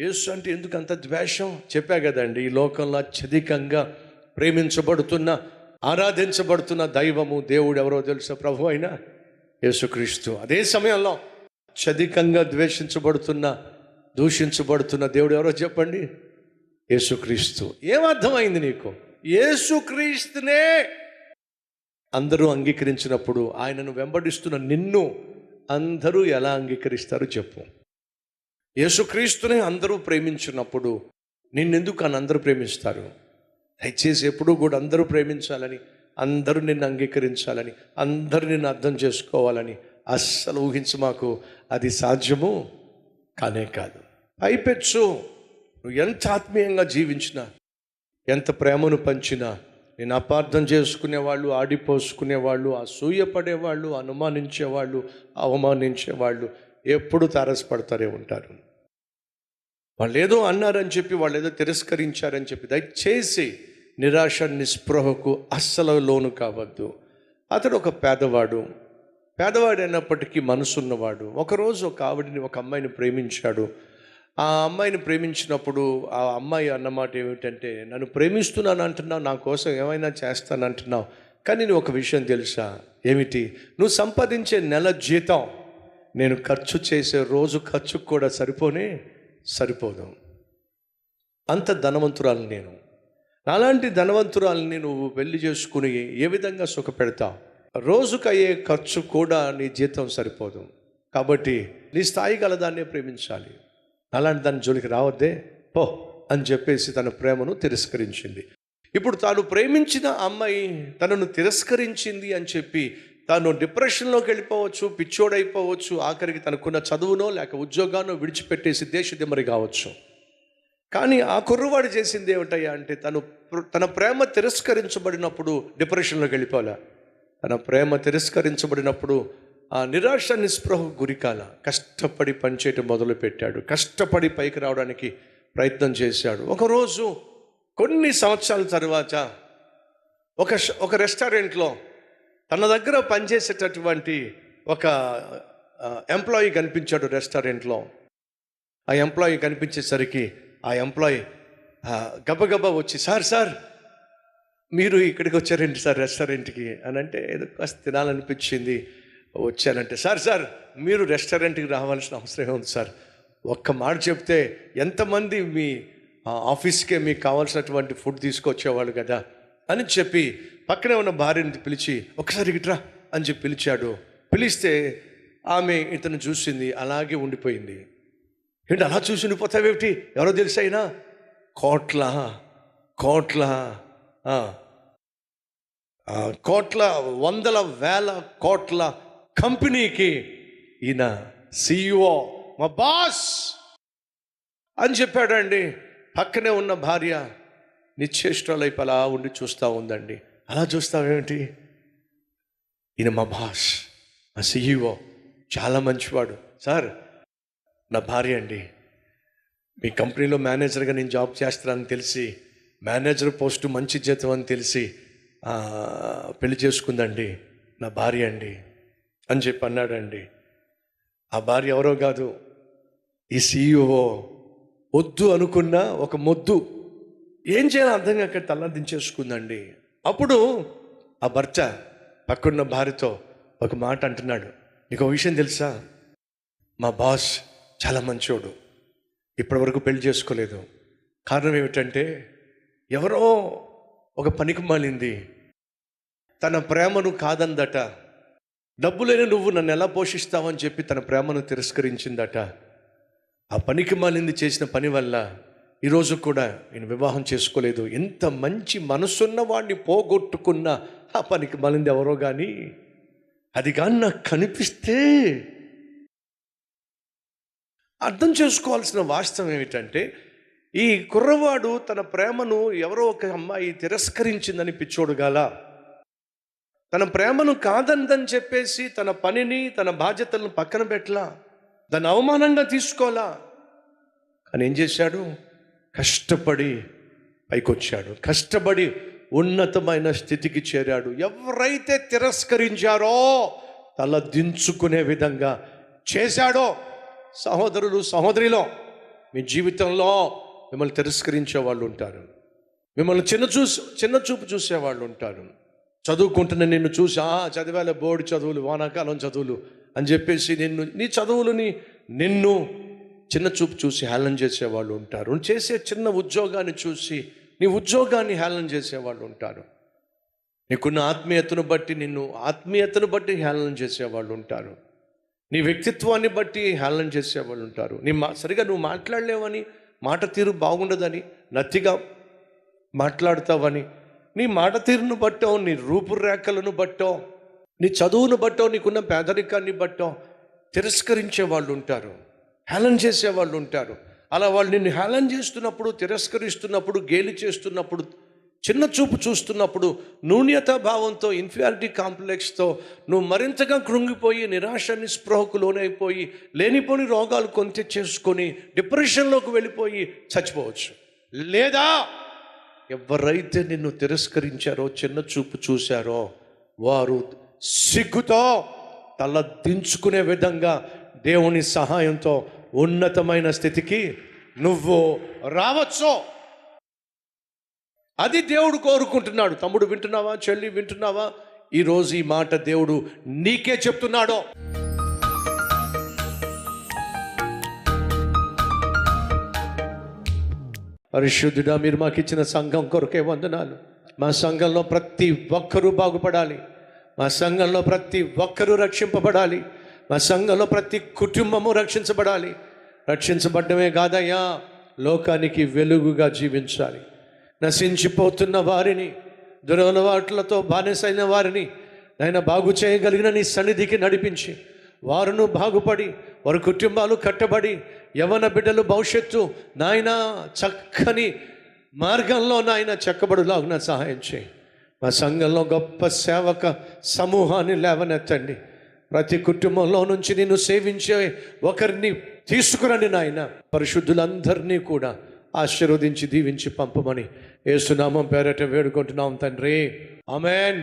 యేసు అంటే ఎందుకు అంత ద్వేషం? చెప్పా కదండి ఈ లోకంలో అత్యధికంగా ప్రేమించబడుతున్న ఆరాధించబడుతున్న దైవము దేవుడు ఎవరో తెలుసా ప్రభు అయినా? యేసుక్రీస్తు. అదే సమయంలో అత్యధికంగా ద్వేషించబడుతున్న దూషించబడుతున్న దేవుడు ఎవరో చెప్పండి? యేసుక్రీస్తు. ఏమర్థమైంది నీకు? యేసుక్రీస్తునే అందరూ అంగీకరించినప్పుడు ఆయనను వెంబడిస్తున్న నిన్ను అందరూ ఎలా అంగీకరిస్తారో చెప్పు. యేసుక్రీస్తుని అందరూ ప్రేమించినప్పుడు నిన్నెందుకు అని అందరూ ప్రేమిస్తారు? దయచేసి ఎప్పుడూ కూడా అందరూ ప్రేమించాలని అందరూ నిన్ను అంగీకరించాలని అందరూ నిన్ను అర్థం చేసుకోవాలని అస్సలు ఊహించి మాకు అది సాధ్యము? కానే కాదు. పైపెచ్చు. నువ్వు ఎంత ఆత్మీయంగా జీవించినా ఎంత ప్రేమను పంచినా నేను అపార్థం చేసుకునేవాళ్ళు ఆడిపోసుకునేవాళ్ళు అసూయపడేవాళ్ళు అనుమానించేవాళ్ళు అవమానించేవాళ్ళు ఎప్పుడు తారసపడతారే ఉంటారు. వాళ్ళు ఏదో అన్నారని చెప్పి వాళ్ళు ఏదో తిరస్కరించారని చెప్పి దయచేసి నిరాశ నిస్పృహకు అస్సలు లోను కావద్దు. అతడు ఒక పేదవాడు. పేదవాడు అయినప్పటికీ మనసున్నవాడు. ఒకరోజు ఒక ఆవిడని ఒక అమ్మాయిని ప్రేమించాడు. ఆ అమ్మాయిని ప్రేమించినప్పుడు ఆ అమ్మాయి అన్నమాట ఏమిటంటే నన్ను ప్రేమిస్తున్నాను అంటున్నావు నా కోసం ఏమైనా చేస్తాను అంటున్నావు. కానీ నువ్వు ఒక విషయం తెలుసా? ఏమిటి? నువ్వు సంపాదించే నెల జీతం నేను ఖర్చు చేసే రోజు ఖర్చుకు కూడా సరిపోనే సరిపోదు. అంత ధనవంతురాలు నేను. అలాంటి ధనవంతురాలని నువ్వు పెళ్ళి చేసుకుని ఏ విధంగా సుఖపెడతావు? రోజుకు అయ్యే ఖర్చు కూడా నీ జీతం సరిపోదు. కాబట్టి నీ స్థాయి గలదాన్నే ప్రేమించాలి. అలాంటి దాని జోలికి రావద్దే. పో అని చెప్పేసి తన ప్రేమను తిరస్కరించింది. ఇప్పుడు తాను ప్రేమించిన అమ్మాయి తనను తిరస్కరించింది అని చెప్పి తాను డిప్రెషన్లోకి వెళ్ళిపోవచ్చు పిచ్చోడైపోవచ్చు ఆఖరికి తనకున్న చదువునో లేక ఉద్యోగానో విడిచిపెట్టేసి దేశదిమ్మరి కావచ్చు. కానీ ఆ కుర్రవాడు చేసింది ఏమిటయ్యా అంటే తను ప్ర- తన ప్రేమ తిరస్కరించబడినప్పుడు డిప్రెషన్లోకి వెళ్ళిపోలే తన ప్రేమ తిరస్కరించబడినప్పుడు ఆ నిరాశ నిస్పృహ గురికాల. కష్టపడి పనిచేయటం మొదలుపెట్టాడు. కష్టపడి పైకి రావడానికి ప్రయత్నం చేశాడు. ఒకరోజు కొన్ని సంవత్సరాల తర్వాత ఒక ఒక రెస్టారెంట్లో తన దగ్గర పనిచేసేటటువంటి ఒక ఎంప్లాయీ కనిపించాడు రెస్టారెంట్లో. ఆ ఎంప్లాయీ కనిపించేసరికి ఆ ఎంప్లాయీ గబగబ గబగబా వచ్చి సార్ సార్ మీరు ఇక్కడికి వచ్చారండి సార్ రెస్టారెంట్కి. అని అంటే ఏదో కాస్త తినాలనిపించింది వచ్చానంటే. సార్ సార్ మీరు రెస్టారెంట్కి రావాల్సిన అవసరం ఉంది సార్? ఒక్క మాట చెప్తే ఎంతమంది మీ ఆఫీస్కే మీకు కావాల్సినటువంటి ఫుడ్ తీసుకొచ్చేవాళ్ళు కదా? అని చెప్పి పక్కనే ఉన్న భార్యని పిలిచి ఒకసారి ఇట్రా అని చెప్పి పిలిచాడు. పిలిస్తే ఆమె ఇతను చూసింది అలాగే ఉండిపోయింది. ఏంటి అలా చూసి ఉండిపోతావేమిటి? ఎవరో తెలుసైనా కోట్ల కోట్ల కోట్ల వందల వేల కోట్ల కంపెనీకి ఈయన సిఇఓ మా బాస్ అని చెప్పాడండి. పక్కనే ఉన్న భార్య నిశ్చేష్టాలైపు అలా ఉండి చూస్తూ ఉందండి. అలా చూస్తావేమిటి? ఈయన మా బాస్ మా సిఇఓ చాలా మంచివాడు. సార్ నా భార్య అండి. మీ కంపెనీలో మేనేజర్గా నేను జాబ్ చేస్తానని తెలిసి మేనేజర్ పోస్టు మంచి జీతం అని తెలిసి పెళ్ళి చేసుకుందండి. నా భార్య అండి అని చెప్పి అన్నాడండి. ఆ భార్య ఎవరో కాదు ఈ సీఈఓ వద్దు అనుకున్న ఒక మొద్దు ఏం చేయాలో అర్థం కాక తల్లదించేసుకుందండి అప్పుడు ఆ భర్త పక్కన్న భార్యతో ఒక మాట అంటున్నాడు. నీకు ఒక విషయం తెలుసా? మా బాస్ చాలా మంచోడు. ఇప్పటివరకు పెళ్ళి చేసుకోలేదు. కారణం ఏమిటంటే ఎవరో ఒక పనికి మాలింది. తన ప్రేమను కాదందట. డబ్బులేని నువ్వు నన్ను ఎలా పోషిస్తావని చెప్పి తన ప్రేమను తిరస్కరించిందట. ఆ పనికి మాలింది చేసిన పని వల్ల ఈరోజు కూడా నేను వివాహం చేసుకోలేదు. ఎంత మంచి మనసున్న వాడిని పోగొట్టుకున్న ఆ పనికి మళ్ళీ ఎవరో కానీ అది కానీ నాకు కనిపిస్తే అర్థం చేసుకోవాల్సిన వాస్తవం ఏమిటంటే ఈ కుర్రవాడు తన ప్రేమను ఎవరో ఒక అమ్మాయి తిరస్కరించిందని పిచ్చోడు గాల. తన ప్రేమను కాదందని చెప్పేసి తన పనిని తన బాధ్యతలను పక్కన పెట్టలా. దాన్ని అవమానంగా తీసుకోవాలా కానీ ఏం చేశాడు? కష్టపడి పైకొచ్చాడు. కష్టపడి ఉన్నతమైన స్థితికి చేరాడు. ఎవరైతే తిరస్కరించారో తల దించుకునే విధంగా చేశాడో సహోదరులు సహోదరిలో మీ జీవితంలో మిమ్మల్ని తిరస్కరించే వాళ్ళు ఉంటారు. మిమ్మల్ని చిన్న చూసి చిన్న చూపు చూసేవాళ్ళు ఉంటారు. చదువుకుంటున్న నిన్ను చూసి ఆ చదివేల బోర్డు చదువులు వానాకాలం చదువులు అని చెప్పేసి నిన్ను నీ చదువులని నిన్ను చిన్న చూపు చూసి హేళన చేసేవాళ్ళు ఉంటారు. చేసే చిన్న ఉద్యోగాన్ని చూసి నీ ఉద్యోగాన్ని హేళన చేసేవాళ్ళు ఉంటారు. నీకున్న ఆత్మీయతను బట్టి నిన్ను ఆత్మీయతను బట్టి హేళన చేసేవాళ్ళు ఉంటారు. నీ వ్యక్తిత్వాన్ని బట్టి హేళన చేసేవాళ్ళు ఉంటారు. నీ మా సరిగా నువ్వు మాట్లాడలేవని మాట తీరు బాగుండదని నత్తిగా మాట్లాడతావని నీ మాట తీరును బట్టో నీ రూపురేఖలను బట్టో నీ చదువును బట్టో నీకున్న పేదరికాన్ని బట్టో తిరస్కరించే వాళ్ళు ఉంటారు. హేళన చేసే వాళ్ళు ఉంటారు. అలా వాళ్ళు నిన్ను హేళన చేస్తున్నప్పుడు తిరస్కరిస్తున్నప్పుడు గేలి చేస్తున్నప్పుడు చిన్న చూపు చూస్తున్నప్పుడు నూన్యతా భావంతో ఇన్ఫియారిటీ కాంప్లెక్స్తో నువ్వు మరింతగా కృంగిపోయి నిరాశ నిస్పృహకు లోనైపోయి లేనిపోని రోగాలు కొంత చేసుకొని డిప్రెషన్లోకి వెళ్ళిపోయి చచ్చిపోవచ్చు. లేదా ఎవరైతే నిన్ను తిరస్కరించారో చిన్న చూపు చూశారో వారు సిగ్గుతో తల దించుకునే విధంగా దేవుని సహాయంతో ఉన్నతమైన స్థితికి నువ్వు రావచ్చు. అది దేవుడు కోరుకుంటున్నాడు. తమ్ముడు వింటున్నావా? చెల్లి వింటున్నావా? ఈరోజు ఈ మాట దేవుడు నీకే చెప్తున్నాడో. పరిశుద్ధుడా మీరు మాకు ఇచ్చిన సంఘం కొరకే వందనాలు. మా సంఘంలో ప్రతి ఒక్కరూ బాగుపడాలి. మా సంఘంలో ప్రతి ఒక్కరూ రక్షింపబడాలి. మా సంఘంలో ప్రతి కుటుంబము రక్షించబడాలి. రక్షించబడ్డమే కాదయ్యా లోకానికి వెలుగుగా జీవించాలి. నశించిపోతున్న వారిని దురలవాట్లతో బానిసైన వారిని నాయన బాగు చేయగలిగిన నీ సన్నిధికి నడిపించి వారును బాగుపడి వారి కుటుంబాలు కట్టబడి యవన బిడ్డలు భవిష్యత్తు నాయన చక్కని మార్గంలో నాయన చెక్కబడులాగున సహాయం చేయి. మా సంఘంలో గొప్ప సేవక సమూహాన్ని లేవనెత్తండి. ప్రతి కుటుంబంలో నుంచి నిన్ను సేవించే ఒకరిని తీసుకురండి నాయన. పరిశుద్ధులందరినీ కూడా ఆశీర్వదించి దీవించి పంపమని ఏసునామం పేరట వేడుకుంటున్నాం తండ్రి. అమెన్